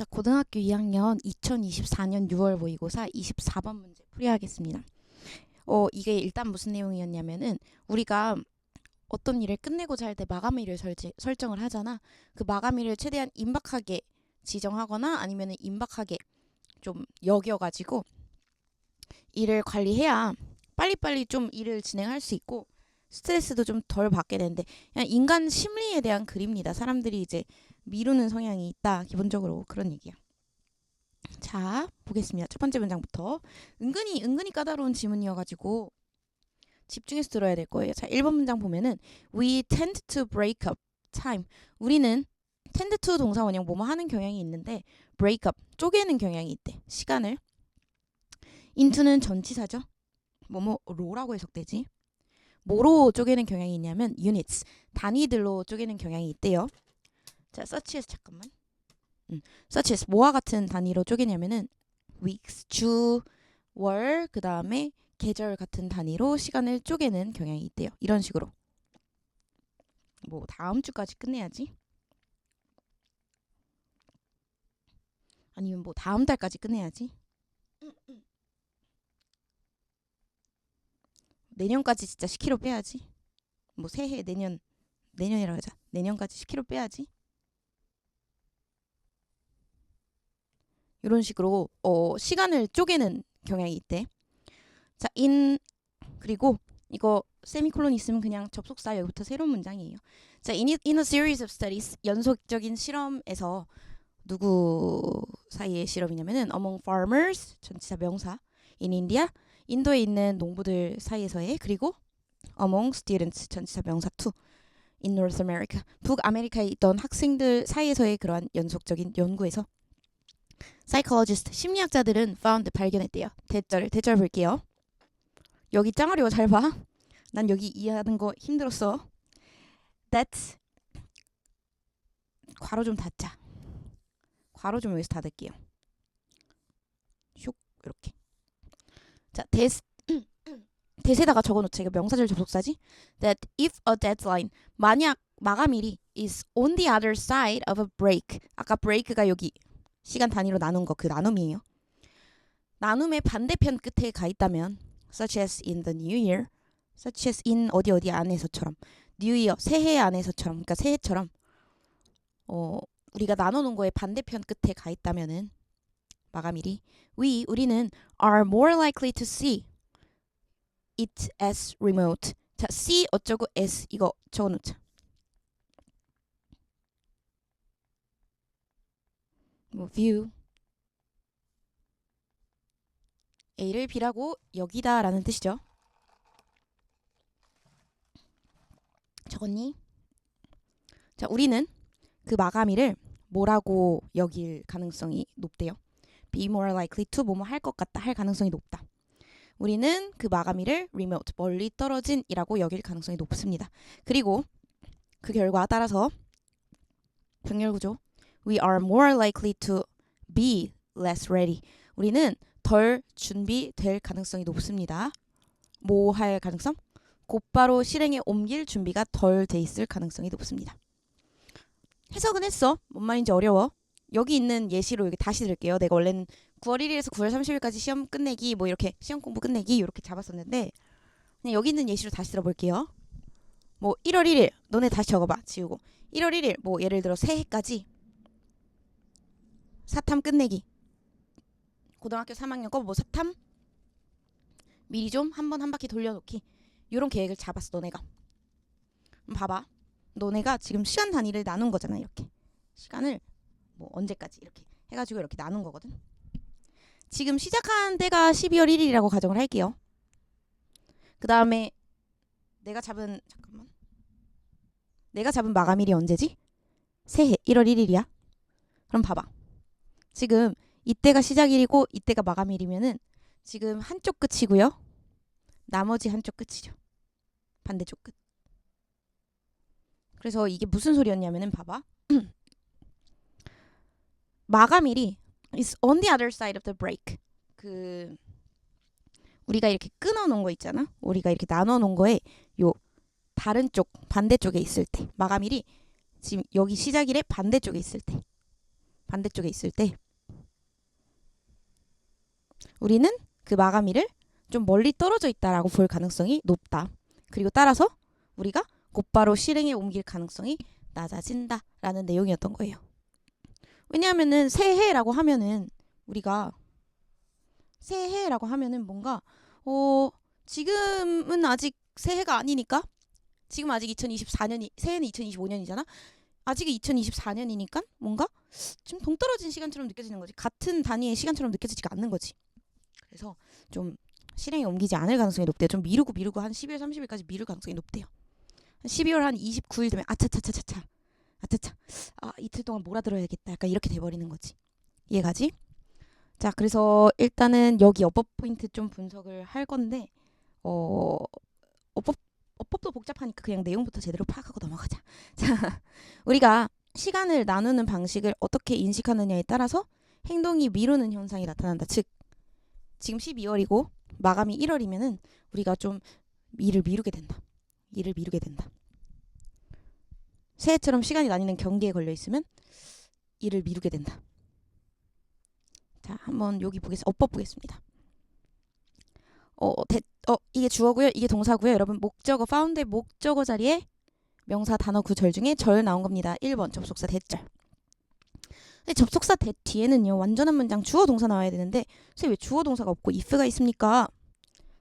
자, 고등학교 2학년 2024년 6월 모의고사 24번 문제 풀이하겠습니다. 어, 이게 일단 무슨 내용이었냐면은 우리가 어떤 일을 끝내고자 할 때 마감일을 설지, 설정을 하잖아. 그 마감일을 최대한 임박하게 지정하거나 아니면은 임박하게 좀 여겨가지고 일을 관리해야 빨리빨리 좀 일을 진행할 수 있고 스트레스도 좀 덜 받게 되는데 그냥 인간 심리에 대한 글입니다. 사람들이 이제 미루는 성향이 있다. 기본적으로 그런 얘기야. 자, 보겠습니다. 첫 번째 문장부터. 은근히 은근히 까다로운 지문이어 가지고 집중해서 들어야 될 거예요. 자, 1번 문장 보면은 We tend to break up time. 우리는 tend to 동사 원형 뭐뭐 하는 경향이 있는데 break up 쪼개는 경향이 있대. 시간을 into는 전치사죠. 뭐뭐로라고 해석되지. 뭐로 쪼개는 경향이 있냐면 units 단위들로 쪼개는 경향이 있대요. 자, such as 잠깐만. 음, as 뭐와 같은 단위로 쪼개냐면은 weeks 주, 월, 그 다음에 계절 같은 단위로 시간을 쪼개는 경향이 있대요. 이런 식으로. 뭐 다음 주까지 끝내야지. 아니면 뭐 다음 달까지 끝내야지. 내년까지 진짜 10kg 빼야지. 뭐 새해 내년 내년이라고 하자. 내년까지 10kg 빼야지. 이런 식으로 어, 시간을 쪼개는 경향이 있대. 자, in 그리고 이거 세미콜론 있으면 그냥 접속사 여기부터 새로운 문장이에요. 자, in, in a series of studies 연속적인 실험에서 누구 사이의 실험이냐면은 among farmers 전치사 명사 in India 인도에 있는 농부들 사이에서의 그리고 among students 전치사 명사 to in North America 북아메리카에 있던 학생들 사이에서의 그러한 연속적인 연구에서 psychologist 심리학자들은 found 발견했대요. 대절 대절 볼게요. 여기 짱아리가 잘 봐. 난 여기 이해하는 거 힘들었어. That 괄호 좀 닫자. 괄호 좀 여기서 닫을게요. 슉 이렇게. 자대 대세다가 적어놓자. 이거 명사절 접속사지. That if a deadline 만약 마감일이 is on the other side of a break. 아까 break가 여기 시간 단위로 나눈 거 그 나눔이에요. 나눔의 반대편 끝에 가 있다면 such as in the new year, such as in 어디 어디 안에서처럼 new year 새해 안에서처럼 그러니까 새해처럼 어 우리가 나눠 놓은 거의 반대편 끝에 가 있다면은 마감일이 we 우리는 are more likely to see it as remote. 자, see 어쩌고 as 이거 적어 놓자. 뭐 view A를 B라고 여기다 라는 뜻이죠. 적었니? 자, 우리는 그 마감일을 뭐라고 여길 가능성이 높대요. Be more likely to 뭐뭐 할 것 같다 할 가능성이 높다. 우리는 그 마감일을 remote 멀리 떨어진이라고 여길 가능성이 높습니다. 그리고 그 결과 따라서 병렬 구조 we are more likely to be less ready. 우리는 덜 준비될 가능성이 높습니다. 뭐 할 가능성? 곧바로 실행에 옮길 준비가 덜 돼 있을 가능성이 높습니다. 해석은 했어. 뭔 말인지 어려워. 여기 있는 예시로 여기 다시 들을게요. 내가 원래는 9월 1일에서 9월 30일까지 시험 끝내기 뭐 이렇게 시험 공부 끝내기 이렇게 잡았었는데 그냥 여기 있는 예시로 다시 들어볼게요. 뭐 1월 1일 너네 다시 적어봐 지우고. 1월 1일 뭐 예를 들어 새해까지 사탐 끝내기. 고등학교 3학년 거 뭐 사탐? 미리 좀 한 번한 바퀴 돌려놓기. 이런 계획을 잡았어 너네가. 봐봐. 너네가 지금 시간 단위를 나눈 거잖아 이렇게. 시간을 뭐 언제까지 이렇게 해가지고 이렇게 나눈 거거든 지금 시작한 때가 12월 1일이라고 가정을 할게요 그 다음에 내가 잡은 잠깐만 내가 잡은 마감일이 언제지? 새해 1월 1일이야 그럼 봐봐 지금 이때가 시작일이고 이때가 마감일이면은 지금 한쪽 끝이고요. 나머지 한쪽 끝이죠. 반대쪽 끝. 그래서 이게 무슨 소리였냐면은 봐봐. 마감일이 is on the other side of the break. 그 우리가 이렇게 끊어 놓은 거 있잖아. 우리가 이렇게 나눠 놓은 거에 요 다른 쪽 반대쪽에 있을 때 마감일이 지금 여기 시작일의 반대쪽에 있을 때 반대쪽에 있을 때 우리는 그 마감일을 좀 멀리 떨어져 있다라고 볼 가능성이 높다. 그리고 따라서 우리가 곧바로 실행에 옮길 가능성이 낮아진다라는 내용이었던 거예요. 왜냐하면은 새해라고 하면은 우리가 새해라고 하면은 뭔가 어 지금은 아직 새해가 아니니까 지금 아직 2024년이 새해는 2025년이잖아. 아직은 2024년이니까 뭔가 좀 동떨어진 시간처럼 느껴지는 거지. 같은 단위의 시간처럼 느껴지지가 않는 거지. 그래서 좀 실행에 옮기지 않을 가능성이 높대요. 좀 미루고 미루고 한 12월 30일까지 미룰 가능성이 높대요. 한 12월 한 29일 되면 아차차차차차 아차차 아 이틀 동안 몰아들어야겠다. 약간 이렇게 돼버리는 거지. 이해가지? 자 그래서 일단은 여기 어법 포인트 좀 분석을 할 건데 어 어법 어법도 복잡하니까 그냥 내용부터 제대로 파악하고 넘어가자. 자 우리가 시간을 나누는 방식을 어떻게 인식하느냐에 따라서 행동이 미루는 현상이 나타난다. 즉 지금 12월이고 마감이 1월이면은 우리가 좀 일을 미루게 된다. 일을 미루게 된다. 새해처럼 시간이 나뉘는 경계에 걸려 있으면 일을 미루게 된다. 자, 한번 여기 보겠습니다. 어법 보겠습니다. 어, 대, 어, 이게 주어고요. 이게 동사고요. 여러분 목적어 파운드의 목적어 자리에 명사 단어 구절 중에 절 나온 겁니다. 1번 접속사 대절. 근데 접속사 대 뒤에는요. 완전한 문장 주어 동사 나와야 되는데 선생님 왜 주어 동사가 없고 if가 있습니까?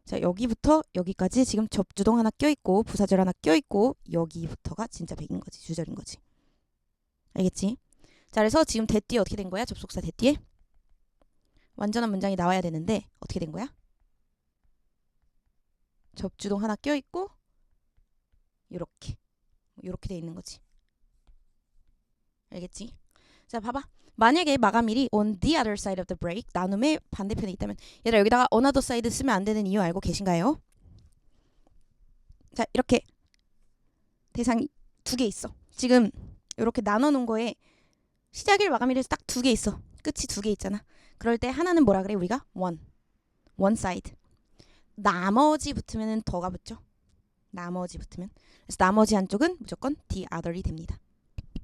자, 여기부터 여기까지 지금 접주동 하나 껴 있고 부사절 하나 껴 있고 여기부터가 진짜 백인 거지. 주절인 거지. 알겠지? 자, 그래서 지금 대 뒤에 어떻게 된 거야? 접속사 대 뒤에 완전한 문장이 나와야 되는데 어떻게 된 거야? 접주동 하나 껴 있고 요렇게 요렇게 돼 있는 거지. 알겠지? 자, 봐봐. 만약에 마감일이 on the other side of the break 나눔의 반대편에 있다면 얘들아 여기다가 another side 쓰면 안 되는 이유 알고 계신가요? 자, 이렇게 대상이 두 개 있어. 지금 이렇게 나눠 놓은 거에 시작일 마감일에서 딱 두 개 있어. 끝이 두 개 있잖아. 그럴 때 하나는 뭐라 그래? 우리가 one. one side. 나머지 붙으면은 더가 붙죠. 나머지 붙으면. 그래서 나머지 한쪽은 무조건 the other이 됩니다.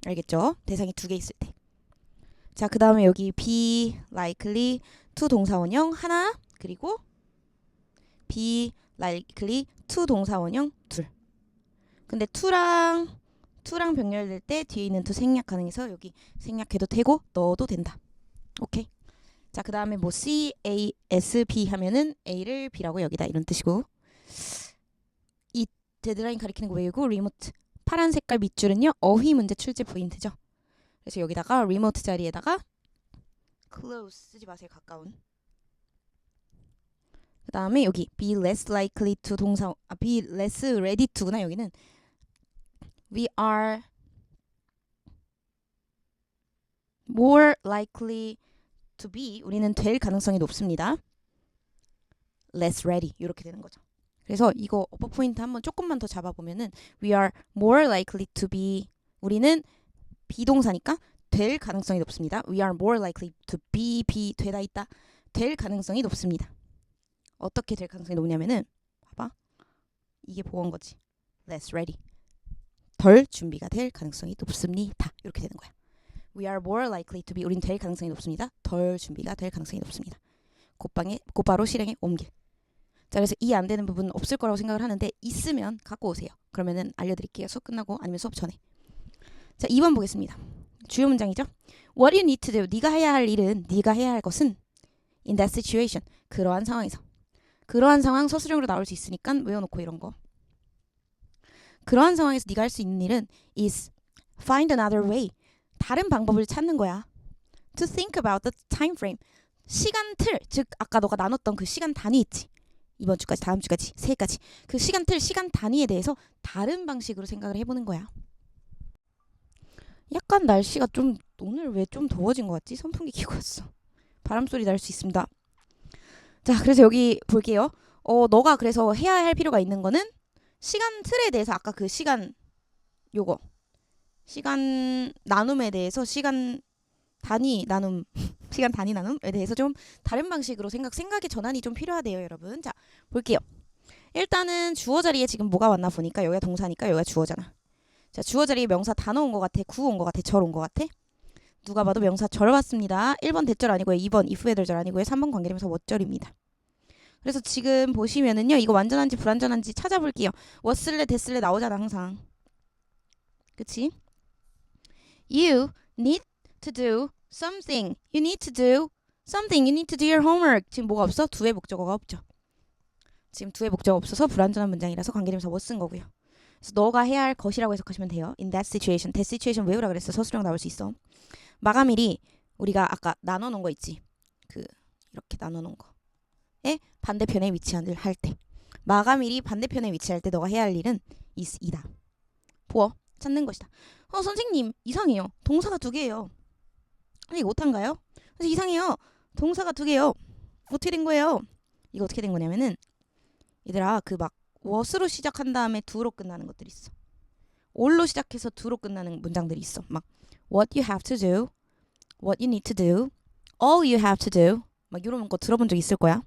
알겠죠? 대상이 두 개 있을 때. 자, 그 다음에 여기 be likely to 동사원형 하나 그리고 be likely to 동사원형 둘. 근데 to랑 to랑 병렬될 때 뒤에 있는 to 생략 가능해서 여기 생략해도 되고 넣어도 된다. 오케이. 자, 그 다음에 뭐 C, A, S, B 하면은 A를 B라고 여기다 이런 뜻이고 이 데드라인 가리키는 거 외우고 리모트 파란 색깔 밑줄은요 어휘 문제 출제 포인트죠. 그래서 여기다가 리모트 자리에다가 close 쓰지 마세요 가까운. 그 다음에 여기 be less likely to 동사 아 be less ready to구나 여기는 we are more likely to be 우리는 될 가능성이 높습니다. less ready 이렇게 되는 거죠. 그래서 이거 어퍼 포인트 한번 조금만 더 잡아보면은 we are more likely to be 우리는 비동사니까 될 가능성이 높습니다. We are more likely to be be 되다 있다 될 가능성이 높습니다. 어떻게 될 가능성이 높냐면은 봐봐 이게 보건 거지. less ready 덜 준비가 될 가능성이 높습니다. 이렇게 되는 거야. We are more likely to be 우린 될 가능성이 높습니다. 덜 준비가 될 가능성이 높습니다. 곧방에 곧바로 실행에 옮길. 자 그래서 이 안 되는 부분은 없을 거라고 생각을 하는데 있으면 갖고 오세요. 그러면은 알려드릴게요. 수업 끝나고 아니면 수업 전에. 자 2번 보겠습니다. 주요 문장이죠. What you need to do. 네가 해야 할 일은 네가 해야 할 것은 in that situation. 그러한 상황에서. 그러한 상황 서술형으로 나올 수 있으니까 외워놓고 이런 거. 그러한 상황에서 네가 할 수 있는 일은 is find another way. 다른 방법을 찾는 거야. To think about the time frame. 시간 틀, 즉 아까 너가 나눴던 그 시간 단위 있지. 이번 주까지, 다음 주까지, 새해까지. 그 시간 틀, 시간 단위에 대해서 다른 방식으로 생각을 해보는 거야. 약간 날씨가 좀 오늘 왜 좀 더워진 것 같지? 선풍기 켜고 왔어. 바람 소리 날 수 있습니다. 자, 그래서 여기 볼게요. 어, 너가 그래서 해야 할 필요가 있는 거는 시간 틀에 대해서 아까 그 시간 요거 시간 나눔에 대해서 시간 단위 나눔 시간 단위 나눔에 대해서 좀 다른 방식으로 생각 생각의 전환이 좀 필요하대요, 여러분. 자, 볼게요. 일단은 주어 자리에 지금 뭐가 왔나 보니까 여기가 동사니까 여기가 주어잖아. 자, 주어 자리에 명사 단어 온 것 같아, 구어 온것 같아, 절 온 것 같아. 누가 봐도 명사 절 왔습니다. 1번 대절 아니고요. 2번 if weather절 아니고요. 3번 관계대명사 what절입니다. 그래서 지금 보시면은요. 이거 완전한지 불완전한지 찾아볼게요. was을래 됐을래 나오잖아 항상. 그치? You need to do something. You need to do something. You need to do your homework. 지금 뭐가 없어? 두의 목적어가 없죠. 지금 두의 목적어 없어서 불완전한 문장이라서 관계대명사 못 쓴 거고요. 그래서 너가 해야 할 것이라고 해석하시면 돼요. In that situation. that situation 외우라 그랬어. 서술형 나올 수 있어. 마감일이 우리가 아까 나눠 놓은 거 있지. 그 이렇게 나눠 놓은 거에 반대편에 위치할 때. 마감일이 반대편에 위치할 때 너가 해야 할 일은 is 이다. 보어 찾는 것이다. 어 선생님 이상해요. 동사가 두 개예요. 아니 이거 오탄가요? 그래서 이상해요. 동사가 두 개요. 어떻게 된 거예요? 이거 어떻게 된 거냐면은 얘들아 그 막 what으로 시작한 다음에 do로 끝나는 것들이 있어. all로 시작해서 do로 끝나는 문장들이 있어. 막 what you have to do, what you need to do, all you have to do 막 이런 거 들어본 적 있을 거야.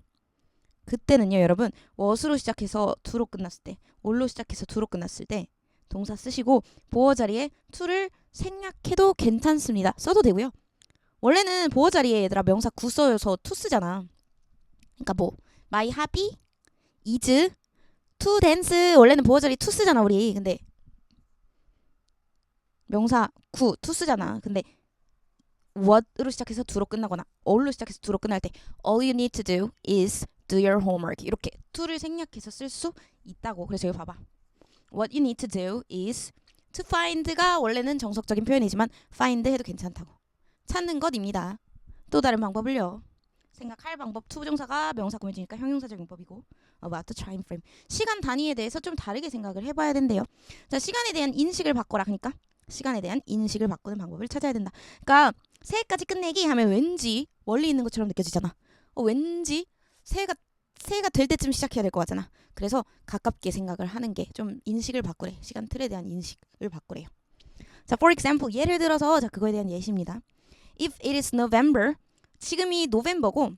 그때는요 여러분 what으로 시작해서 do로 끝났을 때 all로 시작해서 do로 끝났을 때 동사 쓰시고 보어 자리에 to를 생략해도 괜찮습니다. 써도 되고요. 원래는 보어 자리에 얘들아 명사 구 써서 to 쓰잖아. 그러니까 뭐 my hobby is to dance 원래는 to 쓰잖아 우리. 근데 명사 구 쓰잖아. 근데 what으로 시작해서 do로 끝나거나 all로 시작해서 do로 끝날 때 all you need to do is do your homework 이렇게 to를 생략해서 쓸 수 있다고. 그래서 여기 봐봐. What you need to do is to find가 원래는 정석적인 표현이지만 find 해도 괜찮다고. 찾는 것입니다. 또 다른 방법을요. 생각할 방법 투부정사가 명사 구문이니까 형용사적 용법이고 about the time frame 시간 단위에 대해서 좀 다르게 생각을 해봐야 된대요. 자 시간에 대한 인식을 바꿔라 그러니까 시간에 대한 인식을 바꾸는 방법을 찾아야 된다. 그러니까 새해까지 끝내기 하면 왠지 멀리 있는 것처럼 느껴지잖아. 어, 왠지 새해가 새해가 될 때쯤 시작해야 될 것 같잖아. 그래서 가깝게 생각을 하는 게 좀 인식을 바꾸래. 시간 틀에 대한 인식을 바꾸래요. 자, for example 예를 들어서 자 그거에 대한 예시입니다. If it is November 지금이 노벰버고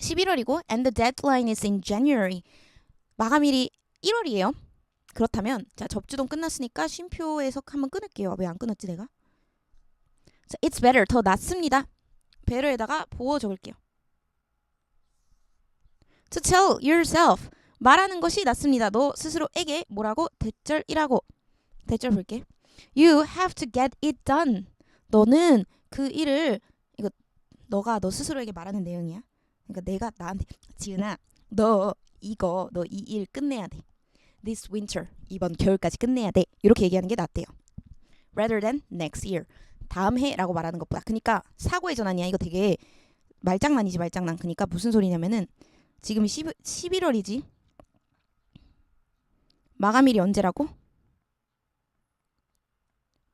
11월이고 and the deadline is in January 마감일이 1월이에요. 그렇다면 자 접주동 끝났으니까 쉼표 해석 한번 끊을게요. 왜 안 끊었지 내가? 자, it's better 더 낫습니다. better에다가 보어 적을게요. To tell yourself 말하는 것이 낫습니다. 너 스스로에게 뭐라고 대절이라고 대절 볼게. You have to get it done. 너는 그 일을 이거 너가 너 스스로에게 말하는 내용이야. 그러니까 내가 나한테 지은아 너 이거 너 이 일 끝내야 돼. This winter 이번 겨울까지 끝내야 돼. 이렇게 얘기하는 게 낫대요. Rather than next year 다음 해라고 말하는 것보다. 그러니까 사고의 전환이야. 이거 되게 말장난이지 말장난. 그러니까 무슨 소리냐면은 지금 10, 11월이지. 마감일이 언제라고?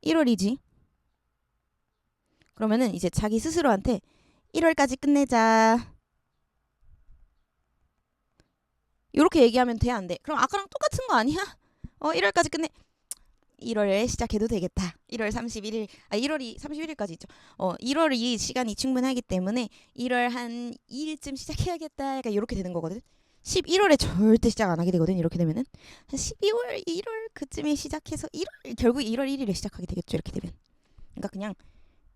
1월이지. 그러면은 이제 자기 스스로한테 1월까지 끝내자. 이렇게 얘기하면 돼, 안 돼? 그럼 아까랑 똑같은 거 아니야? 어, 1월까지 끝내. 1월에 시작해도 되겠다. 1월 31일, 아 1월이 31일까지 있죠. 어, 1월이 시간이 충분하기 때문에 1월 한 2일쯤 시작해야겠다. 약간 이렇게 되는 거거든. 11월에 절대 시작 안 하게 되거든. 이렇게 되면은 한 12월, 1월 그쯤에 시작해서 1월 결국 1월 1일에 시작하게 되겠죠. 이렇게 되면. 그러니까 그냥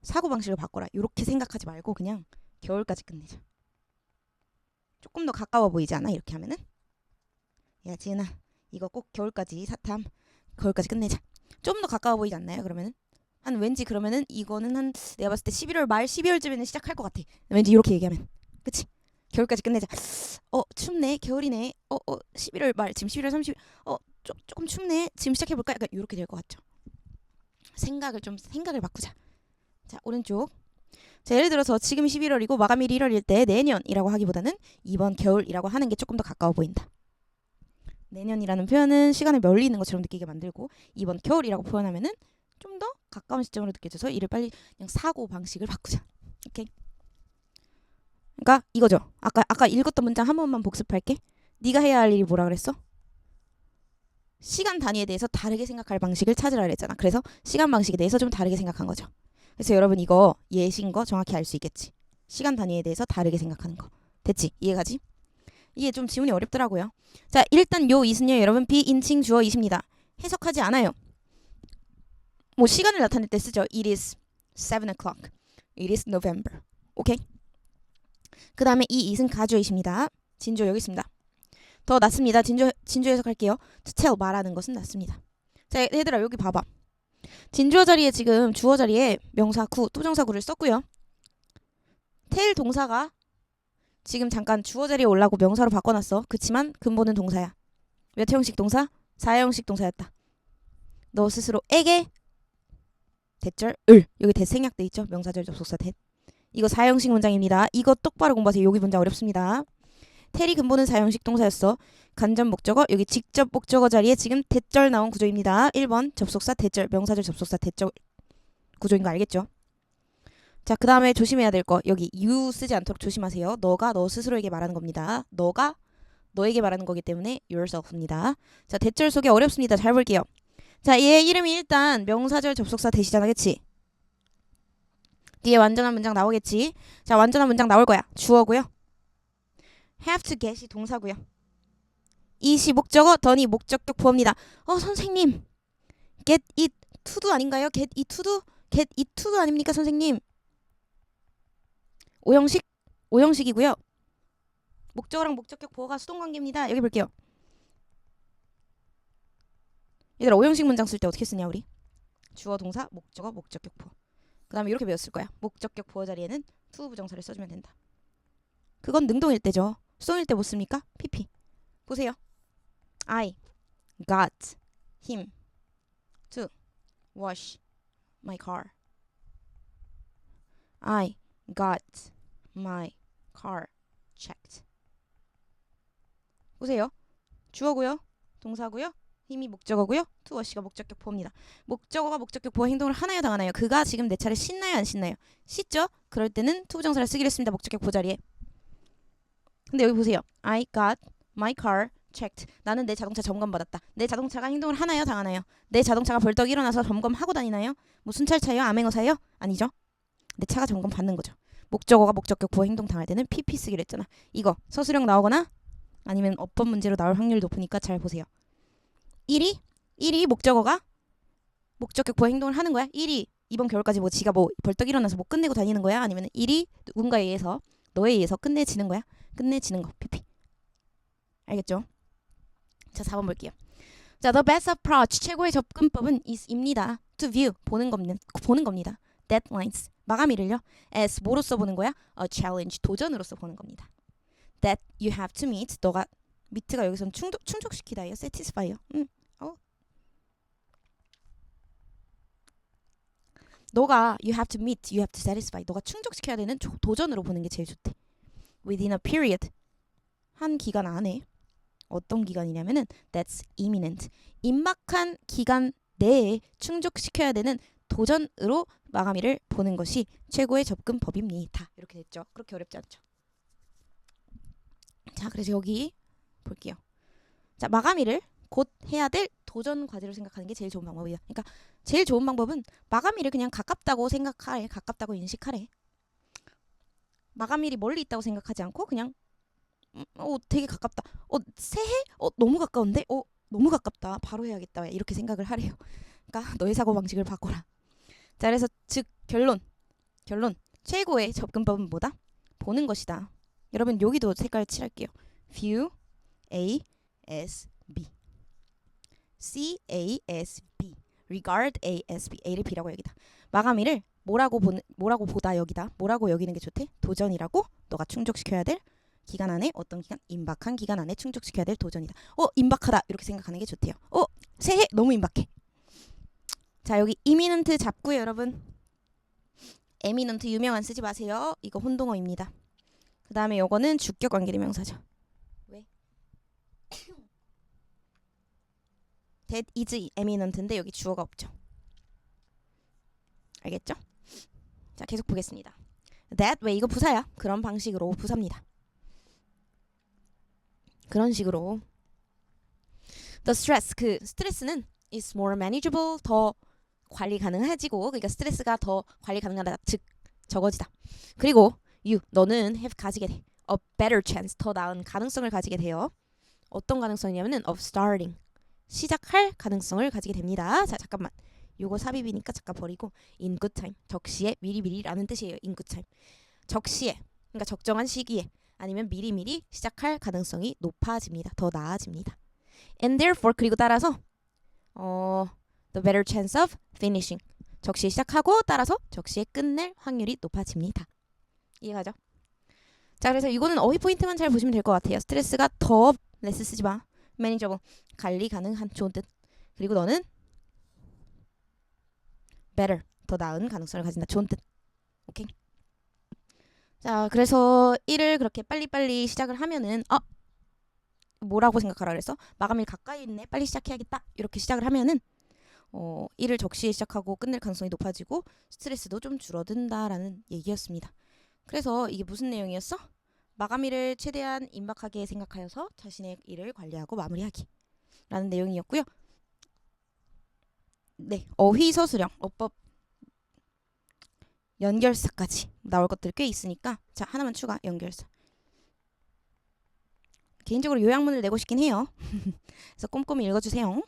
사고 방식을 바꿔라. 이렇게 생각하지 말고 그냥 겨울까지 끝내자. 조금 더 가까워 보이지 않아? 이렇게 하면은. 야, 지은아. 이거 꼭 겨울까지 사탐 겨울까지 끝내자. 좀 더 가까워 보이지 않나요? 그러면은 한 왠지 그러면은 이거는 한 내가 봤을 때 11월 말 12월쯤에는 시작할 것 같아. 왠지 이렇게 얘기하면. 그치? 겨울까지 끝내자. 어 춥네 겨울이네. 어어 11월 말 지금 11월 30일. 어 조, 조금 춥네. 지금 시작해 볼까? 약간 이렇게 될 것 같죠. 생각을 좀 생각을 바꾸자. 자 오른쪽. 자 예를 들어서 지금 11월이고 마감일이 1월일 때 내년이라고 하기보다는 이번 겨울이라고 하는 게 조금 더 가까워 보인다. 내년이라는 표현은 시간을 멀리 있는 것처럼 느끼게 만들고 이번 겨울이라고 표현하면은 좀 더 가까운 시점으로 느껴져서 이를 빨리 그냥 사고 방식을 바꾸자. 오케이. 그러니까 이거죠. 아까 아까 읽었던 문장 한 번만 복습할게. 네가 해야 할 일이 뭐라 그랬어? 시간 단위에 대해서 다르게 생각할 방식을 찾으라 그랬잖아. 그래서 시간 방식에 대해서 좀 다르게 생각한 거죠. 그래서 여러분 이거 예신 거 정확히 알 수 있겠지. 시간 단위에 대해서 다르게 생각하는 거. 됐지? 이해가지? 이게 좀 지문이 어렵더라고요. 자, 일단 요 이은요 여러분 비인칭 주어이십니다. 해석하지 않아요. 뭐 시간을 나타낼 때 쓰죠. It is 7 o'clock. It is November. 오케이. 그 다음에 이 it은 가주어이십니다. 진주 여기 있습니다. 더 낫습니다. 진주 진주 해석할게요. To tell 말하는 것은 낫습니다. 자 얘들아 여기 봐봐. 진주어 자리에 지금 주어 자리에 명사 구 또정사 구를 썼고요. tell 동사가 지금 잠깐 주어 자리에 올라고 명사로 바꿔놨어. 그치만 근본은 동사야. 몇 형식 동사? 4형식 동사였다. 너 스스로에게 대절 을 여기 대 생략돼 있죠. 명사절 접속사 대. 이거 4형식 문장입니다. 이거 똑바로 공부하세요. 여기 문장 어렵습니다. 테리 근본은 4형식 동사였어. 간접 목적어 여기 직접 목적어 자리에 지금 대절 나온 구조입니다. 1번 접속사 대절 명사절 접속사 대절 구조인 거 알겠죠? 자, 그 다음에 조심해야 될 거. 여기 you 쓰지 않도록 조심하세요. 너가 너 스스로에게 말하는 겁니다. 너가 너에게 말하는 거기 때문에 yourself입니다. 자, 대절 속에 어렵습니다. 잘 볼게요. 자, 얘 이름이 일단 명사절 접속사 대시잖아, 그치? 뒤에 완전한 문장 나오겠지? 자, 완전한 문장 나올 거야. 주어고요. have to get이 동사고요. it이 목적어, done이 목적격 보호입니다. 어, 선생님. get it to도 아닌가요? get it to도? get it to도 아닙니까, 선생님? 오형식 오형식이고요. 목적어랑 목적격 보호가 수동 관계입니다. 여기 볼게요. 얘들아 오형식 문장 쓸 때 어떻게 쓰냐 우리? 주어 동사 목적어 목적격 보호. 그 다음에 이렇게 배웠을 거야. 목적격 보호 자리에는 to 부정사를 써주면 된다. 그건 능동일 때죠. 수동일 때 못 씁니까? PP. 보세요. I got him to wash my car. I got my car checked. 보세요. 주어고요. 동사고요. 힘이 목적어고요. wash가 목적격 보호입니다. 목적어가 목적격 보호 행동을 하나요 당하나요? 그가 지금 내 차를 신나요 안 신나요? 씻죠? 그럴 때는 to 부정사를 쓰기로 했습니다. 목적격 보호 자리에. 근데 여기 보세요. I got my car checked. 나는 내 자동차 점검받았다. 내 자동차가 행동을 하나요 당하나요? 내 자동차가 벌떡 일어나서 점검하고 다니나요? 뭐 순찰차요? 암행어사요? 아니죠. 내 차가 점검 받는 거죠. 목적어가 목적격 보호 행동 당할 때는 PP 쓰기로 했잖아. 이거 서술형 나오거나 아니면 어법 문제로 나올 확률이 높으니까 잘 보세요. 1이 1이 목적어가 목적격 보호 행동을 하는 거야. 1이 이번 겨울까지 뭐 지가 뭐 벌떡 일어나서 뭐 끝내고 다니는 거야. 아니면 1이 누군가에 의해서 너에 의해서 끝내지는 거야. 끝내지는 거. PP. 알겠죠? 자, 4번 볼게요. 자, the best approach 최고의 접근법은 is입니다. to view 보는 겁니다. 보는 겁니다. deadlines 마감일을요 as 뭐로써 보는 거야? a challenge 도전으로서 보는 겁니다. that you have to meet 너가 meet가 여기서는 충족 충족시키다예요. satisfy요. 음. 어. 너가 you have to meet, you have to satisfy. 너가 충족시켜야 되는 조, 도전으로 보는 게 제일 좋대. within a period 한 기간 안에 어떤 기간이냐면은 that's imminent. 임박한 기간 내에 충족시켜야 되는 도전으로 마감일을 보는 것이 최고의 접근법입니다. 이렇게 됐죠. 그렇게 어렵지 않죠. 자, 그래서 여기 볼게요. 자, 마감일을 곧 해야 될 도전 과제로 생각하는 게 제일 좋은 방법이야. 그러니까 제일 좋은 방법은 마감일을 그냥 가깝다고 생각하래. 가깝다고 인식하래. 마감일이 멀리 있다고 생각하지 않고 그냥 음, 어 되게 가깝다. 어 새해? 어 너무 가까운데? 어 너무 가깝다. 바로 해야겠다. 이렇게 생각을 하래요. 그러니까 너의 사고 방식을 바꿔라. 자, 그래서 즉 결론. 결론. 최고의 접근법은 뭐다? 보는 것이다. 여러분 여기도 색깔 칠할게요. view A S B C A S B regard A S B A를 B라고 여기다. 마감일을 뭐라고 보는 뭐라고 보다 여기다. 뭐라고 여기는 게 좋대? 도전이라고 너가 충족시켜야 될 기간 안에 어떤 기간 임박한 기간 안에 충족시켜야 될 도전이다. 어 임박하다 이렇게 생각하는 게 좋대요. 어 새해 너무 임박해. 자 여기 이미넌트 잡고요 여러분. 에미넌트 유명한 쓰지 마세요. 이거 혼동어입니다. 그 다음에 요거는 주격 관계대명사죠. 왜? that is eminent인데 여기 주어가 없죠. 알겠죠? 자 계속 보겠습니다. that 왜 이거 부사야? 그런 방식으로 부사입니다. 그런 식으로 the stress 그 스트레스는 is more manageable 더 관리 가능해지고 그러니까 스트레스가 더 관리 가능하다 즉 적어지다. 그리고 you 너는 have 가지게 돼. a better chance 더 나은 가능성을 가지게 돼요. 어떤 가능성이냐면은 of starting 시작할 가능성을 가지게 됩니다. 자 잠깐만 요거 삽입이니까 잠깐 버리고 in good time 적시에 미리미리라는 뜻이에요. in good time 적시에 그러니까 적정한 시기에 아니면 미리미리 시작할 가능성이 높아집니다. 더 나아집니다. And therefore 그리고 따라서 어 the better chance of finishing 적시에 시작하고 따라서 적시에 끝낼 확률이 높아집니다. 이해가죠? 자 그래서 이거는 어휘 포인트만 잘 보시면 될 것 같아요. 스트레스가 더 레스 쓰지 마. 매니저블 관리 가능한 좋은 뜻. 그리고 너는 better 더 나은 가능성을 가진다. 좋은 뜻. 오케이. 자 그래서 일을 그렇게 빨리빨리 시작을 하면은 어 뭐라고 생각하라 그랬어? 마감일 가까이 있네. 빨리 시작해야겠다. 이렇게 시작을 하면은 어 일을 적시에 시작하고 끝낼 가능성이 높아지고 스트레스도 좀 줄어든다라는 얘기였습니다. 그래서 이게 무슨 내용이었어? 마감일을 최대한 임박하게 생각하여서 자신의 일을 관리하고 마무리하기 라는 내용이었고요. 네, 어휘 서술형, 어법 연결사까지 나올 것들 꽤 있으니까 자 하나만 추가 연결사. 개인적으로 요약문을 내고 싶긴 해요. 그래서 꼼꼼히 읽어주세요.